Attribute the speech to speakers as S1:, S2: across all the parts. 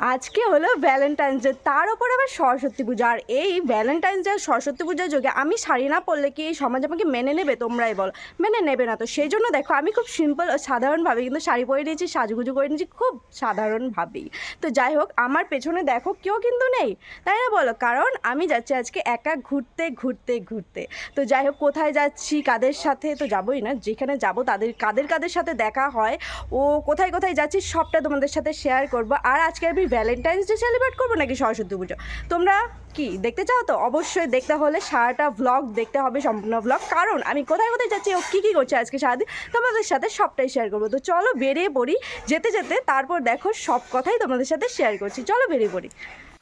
S1: আজকে হলো Valentine's day তার উপর আবার সরস্বতী পূজা। আর এই ভ্যালেন্টাইন্স ডে সরস্বতী পূজার যোগে আমি শাড়ি না পরলে কি এই সমাজ আমাকে মেনে নেবে? তোমরাই বলো। মেনে নেবে না তো। সেই জন্য দেখো, আমি খুব সিম্পল ও সাধারণভাবে কিন্তু শাড়ি পরে নিয়েছি, সাজুগুজু করে নিয়েছি, খুব সাধারণভাবেই। তো যাই হোক, আমার পেছনে দেখো কেউ কিন্তু নেই। তাই না বলো? কারণ আমি যাচ্ছি আজকে একা ঘুরতে ঘুরতে ঘুরতে। তো যাই হোক, কোথায় যাচ্ছি, কাদের সাথে? তো যাবোই না। যেখানে যাব তাদের, কাদের কাদের সাথে দেখা হয়, ও কোথায় কোথায় যাচ্ছি সবটা তোমাদের সাথে শেয়ার করব। আর আজকে আমি ভ্যালেন্টাইন্স ডে সেলিব্রেট করব নাকি সরস্বতী পুজো? তোমরা কি? দেখতে চাও তো? অবশ্যই দেখতে হলে সারাটা ভ্লগ দেখতে হবে, সম্পূর্ণ ভ্লগ কারণ আমি কোথায় কোথায় যাচ্ছি ও কী কী করছে আজকে সারাদিন, তোমাদের সাথে সবটাই শেয়ার করব। তো চলো বেরিয়ে পড়ি, যেতে যেতে তারপর দেখো সব কথাই তোমাদের সাথে শেয়ার করছি। চলো বেরিয়ে পড়ি।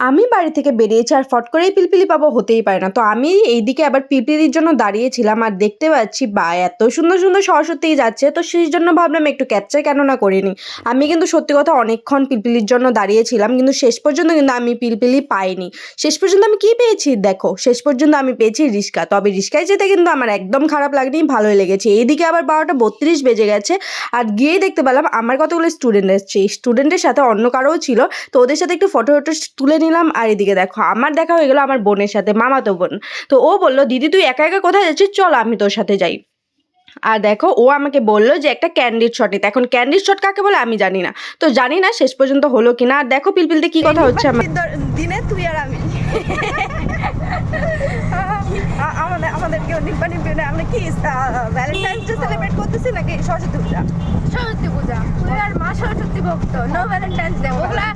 S1: আমি বাড়ি থেকে বেরিয়েছি আর ফট করেই পিলপিলি পাবো হতেই পারে না। তো আমি এইদিকে আবার পিলপিলির জন্য দাঁড়িয়েছিলাম আর দেখতে পাচ্ছি, বা এত সুন্দর সুন্দর সরস্বতী যাচ্ছে। তো সেই জন্য ভাবলাম একটু ক্যাপচার কেন না করিনি আমি কিন্তু সত্যি কথা অনেকক্ষণ পিলপিলির জন্য দাঁড়িয়েছিলাম, কিন্তু শেষ পর্যন্ত কিন্তু আমি পিলপিলি পাইনি। শেষ পর্যন্ত আমি কি পেয়েছি? দেখো শেষ পর্যন্ত আমি পেয়েছি রিস্কা। তবে রিস্কায় যেতে কিন্তু আমার একদম খারাপ লাগেনি ভালোই লেগেছে। এইদিকে আবার বারোটা বত্রিশ বেজে গেছে আর গিয়েই দেখতে পেলাম আমার কতগুলো স্টুডেন্ট এসছে। স্টুডেন্টের সাথে অন্য কারোও ছিল তো ওদের সাথে একটু ফটো ফটো তুলে নিলাম আর এদিকে দেখো আমার দেখা হয়ে গেলো আমার বোনের সাথে মামাতো বোন। তো ও বলল দিদি তুই একা একা কোথায় যাচ্ছিস? চল আমি তোর সাথে যাই। আর দেখো ও আমাকে বলল যে একটা ক্যান্ডিড শট নিতে। এখন ক্যান্ডিড শট কাকে বলে আমি জানি না। তো জানি না শেষ পর্যন্ত হলো কিনা। আর দেখো পিলপিলতে কি কথা হচ্ছে আমার দিনে তুই আর আমি। আমাদের আমাদের কেউ নিব্বা নিব্বি না আমরা কি ভ্যালেন্টাইন্স ডে সেলিব্রেট করতেছি নাকি সরস্বতী পূজা?
S2: সরস্বতী পূজা। তুই আর মা সরস্বতী ভক্ত। নো ভ্যালেন্টাইন্স ডে ওগুলা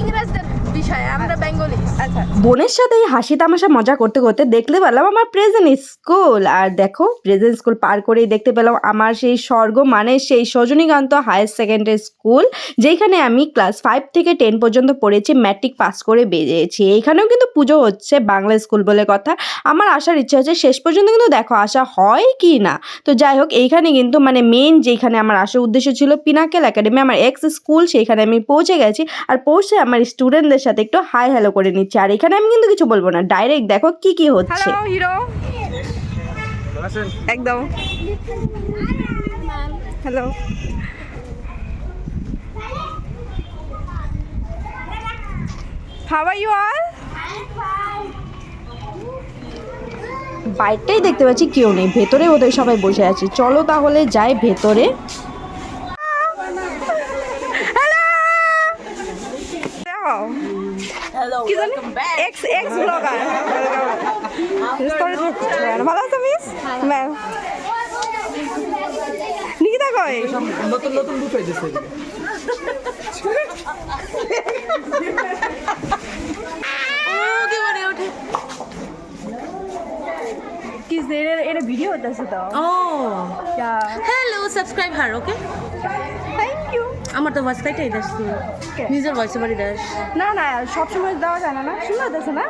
S2: ইংরেজদের বিষয় আমরা বেঙ্গলি।
S1: আচ্ছা। বোনের সাথে এই হাসি তামাশা মজা করতে করতে দেখতে পেলাম আমার প্রেজেন্ট স্কুল আর দেখো প্রেজেন্ট স্কুল পার করেই দেখতে পেলাম আমার সেই স্বর্গ মানে সেই সজনীকান্ত হায়ার সেকেন্ডারি স্কুল যেখানে আমি ক্লাস ফাইভ থেকে টেন পর্যন্ত পড়েছি ম্যাট্রিক পাস করে বেরিয়েছি। এইখানেও কিন্তু পুজো হচ্ছে বাংলা স্কুল বলে কথা। আমার আসার ইচ্ছা হচ্ছে শেষ পর্যন্ত কিন্তু দেখো আসা হয় কি না। তো যাই হোক, এইখানে কিন্তু মানে মেন যেখানে আমার আসার উদ্দেশ্য ছিল পিনাকেল একাডেমি আমার এক্স স্কুল সেইখানে আমি পৌঁছে গেছি। আর পৌঁছে আমার স্টুডেন্টদের সাথে একটু হাই হ্যালো করে নিচ্ছি। আর এখানে আমি কিন্তু কিছু বলব না ডাইরেক্ট দেখো কি কি হচ্ছে। একদম। Hello how are you all বাইরটাই দেখতে পাচ্ছি কেউ নেই। ভেতরে ওদের সবাই বসে আছে। চলো তাহলে যাই ভেতরে।
S2: হ্যালো
S1: কি জানি এক্স এক্স ব্লগার ভালো আছো মিস ম্যাম নিকিতা কই?
S3: নতুন নতুন বুক হয়েছে
S2: কি বলে ওঠে
S1: কি এর এর ভিডিও হতেছে তো।
S2: ও। হ্যালো সাবস্ক্রাইব হার ওকে
S1: থ্যাংক ইউ
S2: আমার তো ভয়েস কাইটাই দাস তুই? নিজের ভয়েসে বাড়ি দাস
S1: না না সবসময় দেওয়া যায় না না? হতেছে না?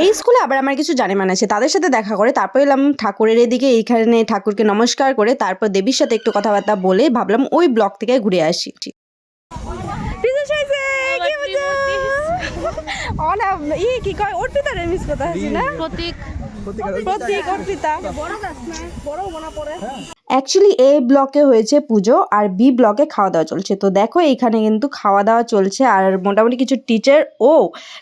S1: এই স্কুলে আবার আমার কিছু জানে মানে আছে। তাদের সাথে দেখা করে তারপর এলাম ঠাকুরের এদিকে এইখানে ঠাকুরকে নমস্কার করে তারপর দেবীর সাথে একটু কথাবার্তা বলে ভাবলাম ওই ব্লক থেকে ঘুরে আসি অনা ই কি কয় অর্পিতা রে মিস কথা আছে না?
S2: প্রতীক।
S1: প্রতীক অর্পিতা। অ্যাকচুয়ালি এ ব্লকে হয়েছে পুজো আর বি ব্লকে খাওয়া দাওয়া চলছে। তো দেখো এইখানে কিন্তু খাওয়া দাওয়া চলছে আর মোটামুটি কিছু টিচার ও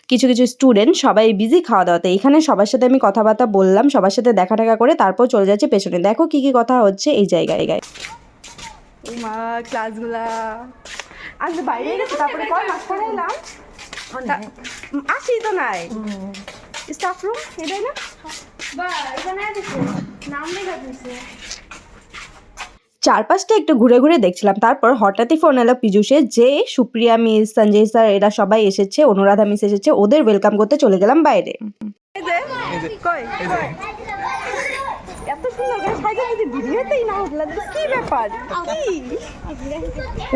S1: কিছু কিছু স্টুডেন্ট সবাই বিজি খাওয়া দাওয়াতে এখানে সবার সাথে আমি কথাবার্তা বললাম সবার সাথে দেখা টাকা করে তারপর চলে যাচ্ছে পেছনে। দেখো কি কি কথা হচ্ছে এই জায়গায় গায়ে মা ক্লাসগুলা আজ বাইরে গেছে তারপরে কয় মাস পরে এলাম? আসি তো নাই। স্টাফ রুম এটাই না? চারপাশটা একটু ঘুরে ঘুরে দেখছিলাম। তারপর হঠাৎই ফোন এলো পীযুষে যে সুপ্রিয়া মিস সঞ্জয় স্যার এরা সবাই এসেছে অনুরাধা মিস এসেছে ওদের ওয়েলকাম করতে চলে গেলাম বাইরে সুন্দর করে সাজা যদি ভিডিওতেই না উঠল কি ব্যাপার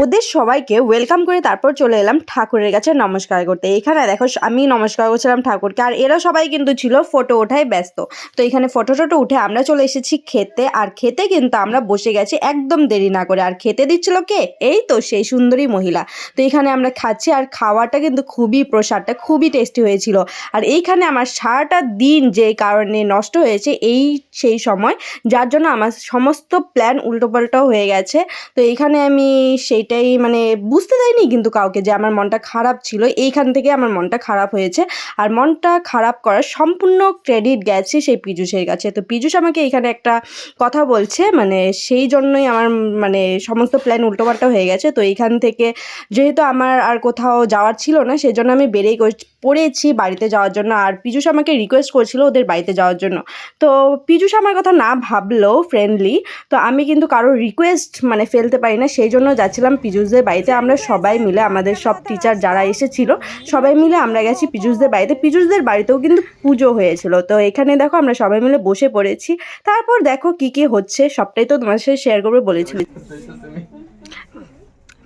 S1: ওদের সবাইকে ওয়েলকাম করে তারপর চলে এলাম ঠাকুরের কাছে নমস্কার করতে। এখানে দেখো, আমি নমস্কার করছিলাম ঠাকুরকে, আর এরা সবাই কিন্তু ছিল ফটো ওঠায় ব্যস্ত। তো এখানে ফটো টটো উঠে আমরা চলে এসেছি খেতে, আর খেতে কিন্তু আমরা বসে গেছি একদম দেরি না করে। আর খেতে দিচ্ছিল কে? এই তো সেই সুন্দরী মহিলা। তো এখানে আমরা খাচ্ছি, আর খাওয়াটা কিন্তু খুবই প্রসাদটা, খুবই টেস্টি হয়েছিল। আর এইখানে আমার সারাটা দিন যে কারণে নষ্ট হয়েছে, এই সেই সময় যার
S3: জন্য আমার সমস্ত প্ল্যান উল্টোপাল্টাও হয়ে গেছে। তো এইখানে আমি সেইটাই মানে বুঝতে দেয়নি কিন্তু কাউকে যে আমার মনটা খারাপ ছিল। এইখান থেকে আমার মনটা খারাপ হয়েছে। আর মনটা খারাপ করার সম্পূর্ণ ক্রেডিট গেছে সেই পীযুষের কাছে। তো পীযুষ আমাকে এখানে একটা কথা বলছে মানে সেই জন্যই আমার মানে সমস্ত প্ল্যান উল্টোপাল্টা হয়ে গেছে। তো এইখান থেকে যেহেতু আমার আর কোথাও যাওয়ার ছিল না সেই জন্য আমি গো- পড়েছি বাড়িতে যাওয়ার জন্য। আর পীযুষ আমাকে রিকোয়েস্ট করেছিল ওদের বাড়িতে যাওয়ার জন্য। তো পীযুষ আমার কথা না ভাবলেও ফ্রেন্ডলি তো আমি কিন্তু কারোর রিকোয়েস্ট মানে ফেলতে পারি না সেই জন্য যাচ্ছিলাম পীযুষদের বাড়িতে। আমরা সবাই মিলে আমাদের সব টিচার যারা এসেছিল সবাই মিলে আমরা গেছি পীযুষদের বাড়িতে। পীযুষদের বাড়িতেও কিন্তু পুজো হয়েছিল তো এখানে দেখো আমরা সবাই মিলে বসে পড়েছি। তারপর দেখো কি কি হচ্ছে সবটাই তো তোমার সাথে শেয়ার করবে বলেছিলি।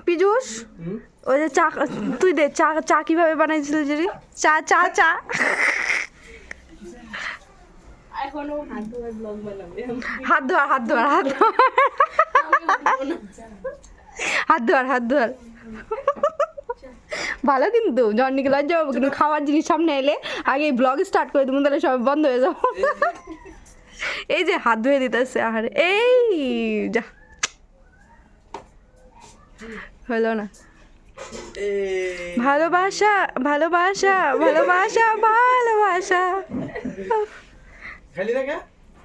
S3: পীযুষ ওই যে চা তুই দে চা চা কীভাবে বানাইছিলি যে চা চা চা। হাত ধোয়ার হাত ধোয়ার হাত ধোয়ার হাত ধোয়ার হাত ধোয়ার ভালো কিন্তু জন্নিকে লজ্জা পাবো, কিন্তু খাওয়ার জিনিস সামনে এলে আগে ব্লগ স্টার্ট করে দেবো, তাহলে সব বন্ধ হয়ে যাব। এই যে হাত ধুয়ে দিতেছে আহারে। এই, যা। হলো না। ভালোবাসা ভালোবাসা ভালোবাসা ভালোবাসা।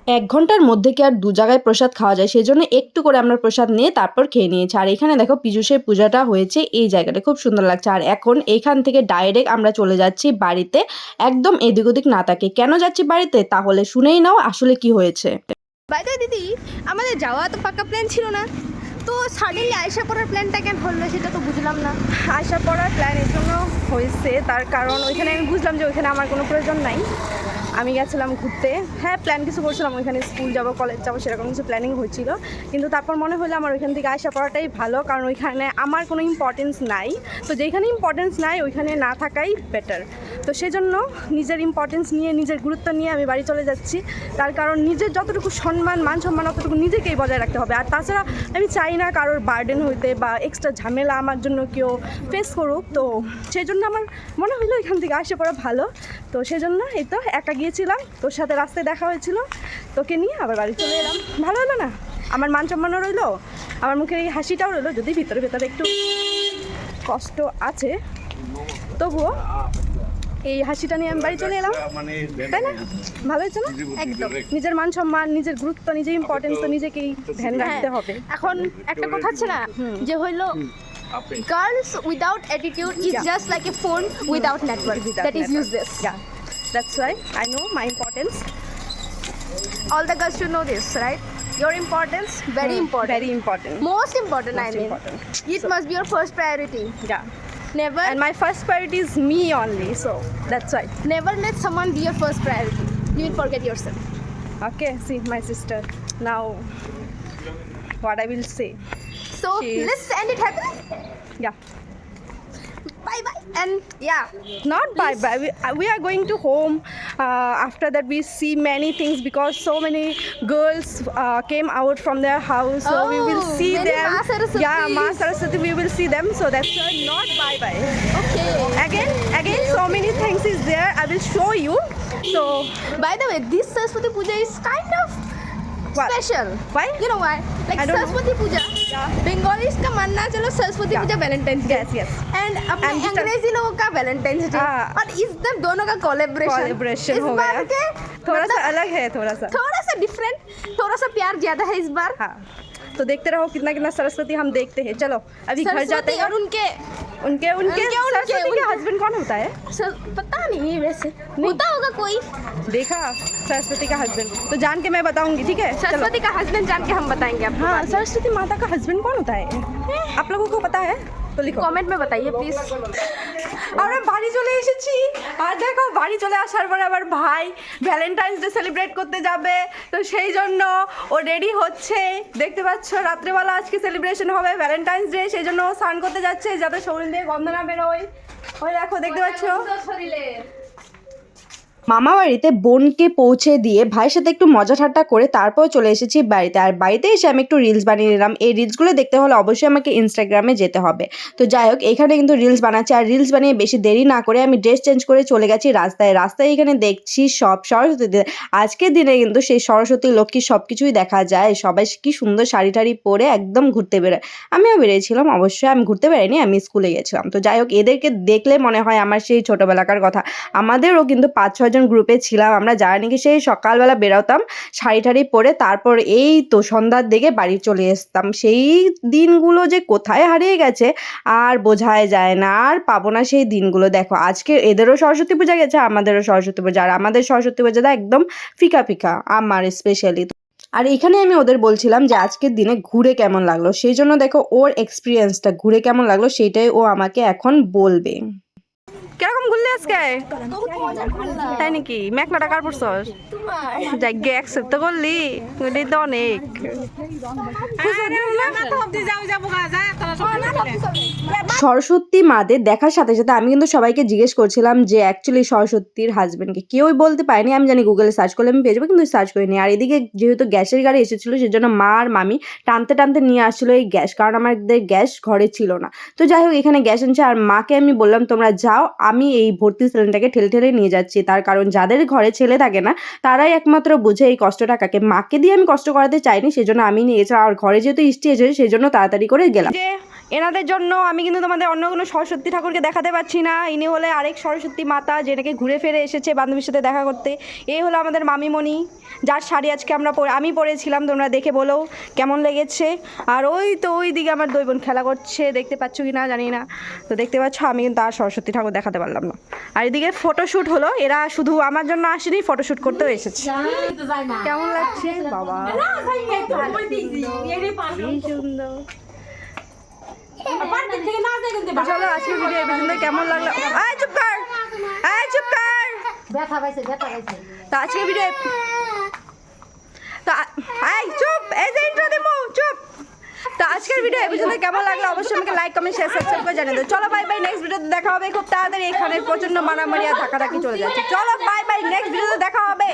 S3: এক ঘণ্টার মধ্যে কি আর দু জায়গায় প্রসাদ খাওয়া যায়? সেই জন্য একটু করে আমরা প্রসাদ নিয়ে তারপর খেয়ে নিয়েছি। আর এখানে দেখো পীযুষের পূজাটা হয়েছে। এই জায়গাটা খুব সুন্দর লাগছে। আর এখন এইখান থেকে ডাইরেক্ট আমরা চলে যাচ্ছি বাড়িতে। একদম এদিক ওদিক না তাকে। কেন যাচ্ছি বাড়িতে? তাহলে শুনেই নাও আসলে কি হয়েছে।
S2: বাই দ্য দিদি আমাদের যাওয়া তো পাকা প্ল্যান ছিল না। তো সাডেনলি আয়সা পড়ার প্ল্যানটা কেন হলো সেটা তো বুঝলাম না।
S3: আশা পড়ার প্ল্যান এর জন্য হয়েছে। তার কারণ ওইখানে আমি বুঝলাম যে ওইখানে আমার কোনো প্রয়োজন নাই। আমি গেছিলাম ঘুরতে। হ্যাঁ প্ল্যান কিছু করছিলাম, ওইখানে স্কুল যাব কলেজ যাব, সেরকম কিছু প্ল্যানিং হয়েছিল কিন্তু তারপর মনে হলো আমার ওইখান থেকে আসা পড়াটাই ভালো, কারণ ওইখানে আমার কোনো ইম্পর্টেন্স নাই। তো যেখানে ইম্পর্টেন্স নাই, ওইখানে না থাকাই বেটার তো সেজন্য নিজের ইম্পর্টেন্স নিয়ে, নিজের গুরুত্ব নিয়ে আমি বাড়ি চলে যাচ্ছি। তার কারণ নিজের যতটুকু সম্মান, মান সম্মান, অতটুকু নিজেকেই বজায় রাখতে হবে। আর তাছাড়া আমি চাই না কারোর বার্ডেন হইতে বা এক্সট্রা ঝামেলা আমার জন্য কেউ ফেস করুক। তো সেই জন্য আমার মনে হলো এখান থেকে আসে পড়া ভালো। তো সেজন্য এই তো একা গিয়েছিলাম, তোর সাথে রাস্তায় দেখা হয়েছিল। তোকে নিয়ে আবার বাড়ি চলে এলাম। ভালো হলো না? আমার মান সম্মানও রইল, আমার মুখে এই হাসিটাও রইল, যদি ভিতরে, ভেতরে একটু কষ্ট আছে, তবুও এই হাসিটা নিয়ে আমি বাড়ি চলে এলাম। তাই না? ভালোই হয়েছে একদম। নিজের মান সম্মান নিজের গুরুত্ব নিজের ইম্পর্টেন্স তো নিজেকেই ধ্যান রাখতে হবে।
S2: এখন একটা কথা হচ্ছে না যে হইল girls
S3: without
S2: attitude is just like a phone
S3: without
S2: network that
S3: is
S2: use
S3: this that's why I know my importance
S2: all the girls should know this right your importance very important
S3: very important
S2: most important I mean it must be your first priority
S3: yeah
S2: never
S3: And my first priority is me only, so that's why.
S2: never let someone be your first priority you will forget yourself
S3: Okay, see my sister. Now, what I will say.
S2: so let's end it happily
S3: Yeah.
S2: Bye bye and yeah
S3: Not bye bye. We, uh, we are going to home. Uh, after that, we see many things because so many girls uh, came out from their house. So we will
S2: Oh,
S3: see them.
S2: Ma.
S3: Yeah, Ma Saraswati, we will see them. So that's not bye bye.
S2: okay
S3: Again, again, so many things is there. I will show you. So,
S2: by the way this saraswati puja is kind of
S3: what?
S2: special
S3: Why?
S2: you know why like
S3: I don't know.
S2: saraswati puja Bengalis का मानना चलो
S3: Saraswati
S2: Puja Valentine Day
S3: yes yes. And अपने
S2: अंग्रेज़ी लोगों का Valentine day. और इस दम दोनों का कोलैबोरेशन कोलैबोरेशन
S3: हो गया। थोड़ा सा अलग है थोड़ा सा
S2: थोड़ा सा डिफरेंट थोड़ा सा प्यार ज़्यादा है इस बार
S3: हाँ तो देखते रहो कितना कितना सरस्वती हम देखते हैं। चलो अभी घर जाते हैं।
S2: और उनके
S3: उनके उनके
S2: उनके- उनके-
S3: सरस्वती के हस्बैंड कौन होता है?
S2: सर, पता नहीं वैसे। होता होगा कोई।
S3: देखा सरस्वती का हस्बैंड तो जान के मैं बताऊँगी ठीक है?
S2: सरस्वती का हस्बैंड जान के हम बताएँगे आप
S3: हाँ सरस्वती माता का हस्बैंड कौन होता है। आप लोगों को पता है? तो लिखो
S2: কমেন্ট में बताइए प्लीज
S3: আমরা বাড়ি চলে এসেছি আর দেখো বাড়ি চলে আসার পরে আবার ভাই ভ্যালেন্টাইন্স ডে সেলিব্রেট করতে যাবে তো সেই জন্য ও রেডি হচ্ছে দেখতে পাচ্ছ রাত্রেবেলা আজকে সেলিব্রেশন হবে ভ্যালেন্টাইন্স ডে সেই জন্য ও স্নান করতে যাচ্ছে যাতে শরীর দিয়ে গন্ধ না বেরোয় ওই দেখো দেখতে পাচ্ছ
S1: মামা বাড়িতে বোনকে পৌঁছে দিয়ে ভাইয়ের সাথে একটু মজা ঠাট্টা করে তারপর চলে এসেছি বাড়িতে। আর বাড়িতে এসে আমি একটু রিলস বানিয়ে নিলাম। এই রিলসগুলো দেখতে হলে অবশ্যই আমাকে ইনস্টাগ্রামে যেতে হবে। তো যাই হোক, এখানে কিন্তু রিলস বানাচ্ছি। আর রিলস বানিয়ে বেশি দেরি না করে আমি ড্রেস চেঞ্জ করে চলে গেছি রাস্তায়। রাস্তায় এখানে দেখছি সব সরস্বতী আজকের দিনে কিন্তু সেই সরস্বতী লক্ষ্মী সব কিছুই দেখা যায়। সবাই কি সুন্দর শাড়ি টাড়ি পরে একদম ঘুরতে বেরোয়। আমিও বেরিয়েছিলাম, অবশ্যই আমি ঘুরতে বেরাইনি আমি স্কুলে গেছিলাম। তো যাই হোক, এদেরকে দেখলে মনে হয় আমার সেই ছোটোবেলাকার কথা। আমাদেরও কিন্তু পাঁচ ছজন গ্রুপে ছিলাম। আমরা যারা নাকি সেই সকালবেলা বেরোতাম, শাড়ি টাড়ি পরে তারপর এই তো সন্ধ্যার দিকে বাড়ি চলে আসতাম সেই দিনগুলো যে কোথায় হারিয়ে গেছে, আর বোঝাই যায় না। আর পাবো না সেই দিনগুলো। দেখো, আজকে এদেরও সরস্বতী পূজা গেছে, আমাদেরও সরস্বতী পূজা। আর আমাদের সরস্বতী পূজাটা একদম ফিকা ফিকা, আমার স্পেশালি আর এখানে আমি ওদের বলছিলাম যে, আজকের দিনে ঘুরে কেমন লাগল? সেই জন্য দেখো, ওর এক্সপিরিয়েন্সটা ঘুরে কেমন লাগল, সেটাই ও আমাকে এখন বলবে। কীরকম ঘুরলে আজকে? তাই নাকি? মেঘলাটা কার পড়ছস? যাগ্গে অ্যাকসেপ্ট তো করলি? এটাই তো অনেক। সরস্বতী মাদের দেখার সাথে সাথে আমি কিন্তু সবাইকে জিজ্ঞেস করছিলাম যে অ্যাকচুয়ালি সরস্বতীর হাজবেন্ডকে কেউই বলতে পারেনি আমি জানি গুগলে সার্চ করলে আমি পেয়ে যাব কিন্তু সার্চ করিনি। আর এদিকে যেহেতু গ্যাসের গাড়ি এসেছিল সেজন্য মা আর মামি টানতে টানতে নিয়ে আসছিল এই গ্যাস কারণ আমাদের গ্যাস ঘরে ছিল না। তো যাই হোক এখানে গ্যাস এনেছে আর মাকে আমি বললাম তোমরা যাও আমি এই ভর্তি সিলিন্ডারকে ঠেলে ঠেলে নিয়ে যাচ্ছি। তার কারণ যাদের ঘরে ছেলে থাকে না, তারাই একমাত্র বুঝে এই কষ্টটা কাকে। মাকে দিয়ে আমি কষ্ট করাতে চাইনি, সেজন্য আমি নিয়ে গেছিলাম আর ঘরে যেহেতু ইষ্টি এসেছে, সেজন্য তাড়াতাড়ি করে গেলাম। এনাদের জন্য আমি কিন্তু তোমাদের অন্য কোনো সরস্বতী ঠাকুরকে দেখাতে পারছি না। ইনি হলে আরেক সরস্বতী মাতা, যে নাকি ঘুরে ফিরে এসেছে বান্ধবীর সাথে দেখা করতে। এই হলো আমাদের মামিমণি। যার শাড়ি আজকে আমরা পরে আমি পরেছিলাম তোমরা দেখে বলো কেমন লেগেছে। আর ওই তো ওই দিকে আমার দুই বোন খেলা করছে দেখতে পাচ্ছ কি না জানি না। তো দেখতে পাচ্ছ আমি কিন্তু আর সরস্বতী ঠাকুর দেখাতে পারলাম না। আর এদিকে ফটোশ্যুট হলো এরা শুধু আমার জন্য আসেনি ফটোশ্যুট করতেও এসেছে। কেমন লাগছে? বাবা। সুন্দর চলো আজকের ভিডিও পর্যন্ত। কেমন লাগল? এই চুপ কর! এই চুপ কর!
S4: ব্যথা পাইছে ব্যথা পাইছে।
S1: তো আজকের ভিডিও তো এই, চুপ! এই যে ইন্ট্রো দেবো, চুপ! তো আজকের ভিডিও এই পর্যন্ত কেমন লাগল অবশ্যই আমাকে লাইক কমেন্ট শেয়ার সাবস্ক্রাইব করে জানিয়ে চলো বাই বাই নেক্সট ভিডিওতে দেখা হবে খুব তাড়াতাড়ি। এখানে প্রচণ্ড মারামারি আর ধাক্কাধাক্কি চলে যাচ্ছে। চলো বাই বাই নেক্সট ভিডিওতে দেখা হবে।